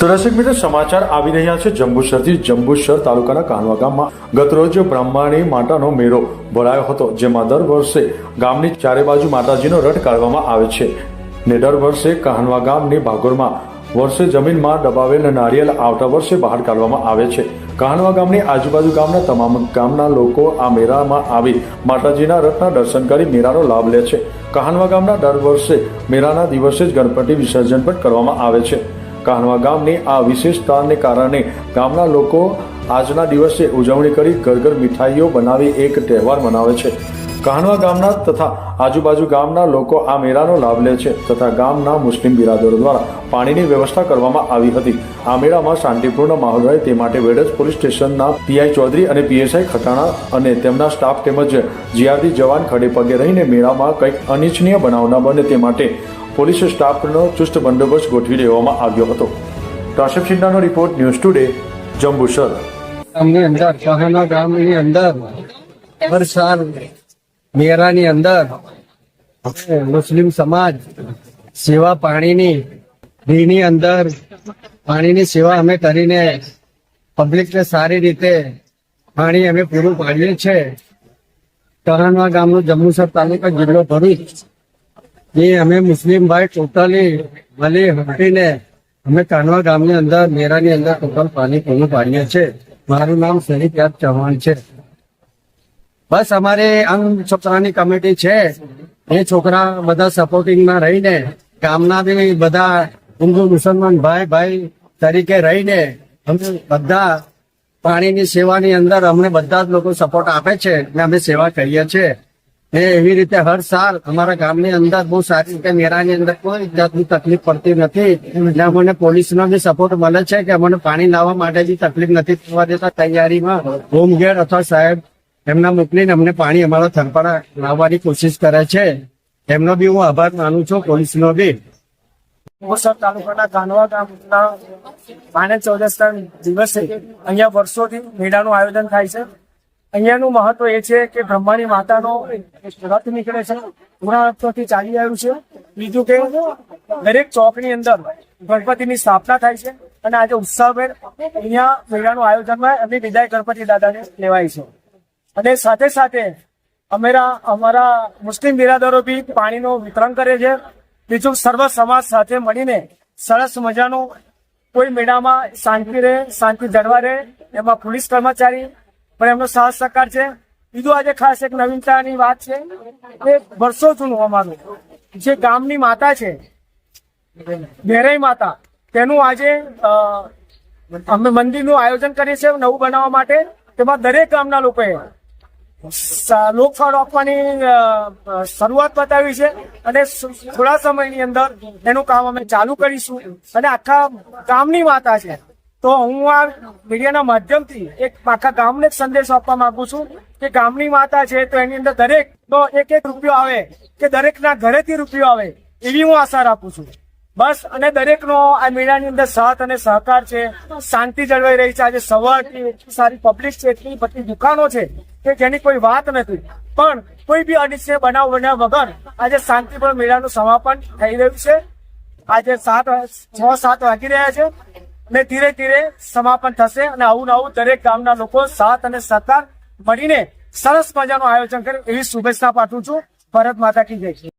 તો દર્શક સમાચાર આવી રહ્યા છે. જંબુસરથી જંબુસર તાલુકાના કાનવા ગામમાં ગતરોજ બ્રહ્માણી માતાનો મેળો ભરાયો હતો, જેમાં દર વર્ષે ગામની ચારે બાજુ માતાજીનો રથ કાઢવામાં આવે છે ને દર વર્ષે કાનવા ગામની ભાગોળમાં વર્ષે જમીનમાં દબાવેલ નારિયેલ આવતા વર્ષે બહાર કાઢવામાં આવે છે. કાનવા ગામની આજુબાજુ ગામના તમામ ગામના લોકો આ મેળામાં આવી માતાજીના રથના દર્શન કરી મેળાનો લાભ લે છે. કહાનવા ગામના દર વર્ષે મેળાના દિવસે જ ગણપતિ વિસર્જન પણ કરવામાં આવે છે. કાનવા ગામની આ વિશેષતાને કારણે ગામના લોકો આજના દિવસે ઉજવણી કરી ઘર ઘર મીઠાઈઓ બનાવી એક તહેવાર મનાવે છે. કાનવા ગામના તથા આજુબાજુ ગામના લોકો આ મેળાનો લાભ લે છે તથા ગામના મુસ્લિમ બિરાદરો દ્વારા પાણીની વ્યવસ્થા કરવામાં આવી હતી. આ મેળામાં શાંતિપૂર્ણ માહોલ રહે તે માટે વેડજ પોલીસ સ્ટેશનના પીઆઈ ચૌધરી અને પીએસઆઈ ખટાણા અને તેમના સ્ટાફ તેમજ જીઆરડી જવાન ખડે પગે રહીને મેળામાં કંઈક અનિચ્છનીય બનાવ ન બને તે માટે પોલીસ સ્ટાફનો ચુસ્ત બંદોબસ્ત ગોઠવી દેવામાં આવ્યો હતો. કાશિફ સિન્હાનો રિપોર્ટ ન્યૂઝ ટુડે, જંબુસર. ગામની અંદર ગામની અંદર હર સાલ મેરાની અંદર મુસ્લિમ સમાજ સેવા પાણીની, ભીની અંદર પાણીની સેવા અમે કરીને પબ્લિકને સારી રીતે પાણી અમે પૂરું પાડીએ છીએ કહાનવા ગામનો જંબુસર તાલુકા જિલ્લો ભરૂચ. એ અમે મુસ્લિમ ભાઈ ટોટલી મળી હટીને અમે કાનવા ગામની અંદર, મેરાની અંદર ટોટલ પાણી પૂરું પાડીએ છીએ મારું નામ શરીફ યાદ ચૌહાણ છે. બસ અમારે અંગ છોકરાની કમિટી છે. એ છોકરા બધા સપોર્ટિંગમાં રહીને, ગામના બી બધા હિન્દુ, મુસલમાન ભાઈ ભાઈ તરીકે રહીને બધા પાણીની સેવાની અંદર અમને બધા જ લોકો સપોર્ટ આપે છે ને અમે સેવા કરીએ છીએ એ એવી રીતે હર સાલ અમારા ગામની અંદર બહુ સારી રીતે મેરાની અંદર કોઈ જાતની તકલીફ પડતી નથી ને અમને પોલીસનો બી સપોર્ટ મળે છે કે અમને પાણી લાવવા માટે બી તકલીફ નથી થવા દેતા તૈયારીમાં. હોમગેટ અથવા સાહેબ એમના મોકલીને અમને પાણી અમારા થરપાડા લાવવાની કોશિશ કરે છે. એમનો બી હું આભાર માનું છું, પોલીસનો બી. મોસર તાલુકાના કાનવા ગામના પાણી ચૌદસના દિવસે અહીંયા વર્ષોથી મેળાનું આયોજન થાય છે. અહીંયાનું મહત્વ એ છે કે બ્રહ્માની માતાનો રથ નીકળે છે. પૂરા વર્ષોથી ચાલી આવ્યું છે. બીજું કે દરેક ચોકની અંદર ગણપતિની સ્થાપના થાય છે અને આજે ઉત્સાહભેર અહીંયા મેળાનું આયોજનમાં એમની વિદાય ગણપતિ દાદાને લેવાય છે. અને સાથે સાથે અમારા અમારા મુસ્લિમ બિરાદરો બી પાણીનું વિતરણ કરે છે. બીજું સર્વ સમાજ સાથે મળીને સરસ મજાનું કોઈ મેળામાં શાંતિ રહે, શાંતિ જળવા રહે, એમાં પોલીસ કર્મચારી પણ એમનો સાથ સહકાર છે. બીજું આજે ખાસ એક નવીનતાની વાત છે એ વર્ષો જૂનું અમારું, જે ગામની માતા છે ભેરાઈ માતા, તેનું આજે અમે મંદિરનું આયોજન કરીએ છીએ નવું બનાવવા માટે. તેમાં દરેક ગામના લોકોએ લોકફાળો આપવાની શરૂઆત બતાવી છે. અને થોડા સમયની અંદર એનું કામ અમે ચાલુ કરીશું. અને આખા ગામની માતા છે. તો હું આ મીડિયાના માધ્યમથી એક આખા ગામને સંદેશ આપવા માંગુ છું કે ગામની માતા છે તો એની અંદર દરેક એક એક રૂપિયો આવે કે દરેકના ઘરેથી રૂપિયો આવે એવી હું આશા રાખું છું. બસ, અને દરેકનો આ મેળાની અંદર સાથ અને સહકાર છે. શાંતિ જળવાઈ રહી છે. આજે સવારથી એટલી સારી પબ્લિક છે, એટલી બધી દુકાનો છે કે જેની કોઈ વાત નથી. પણ કોઈ બી અનિશ્ચય બનાવ બન્યા વગર આજે શાંતિપૂર્ણ મેળાનું સમાપન થઈ રહ્યું છે. આજે સાત, છ, સાત વાગી રહ્યા છે અને ધીરે ધીરે સમાપન થશે અને આવું નવું દરેક ગામના લોકો સાથ અને સહકાર મળીને સરસ મજાનું આયોજન કરે એવી શુભેચ્છા પાઠવું છું. ભરત માતા કી જય.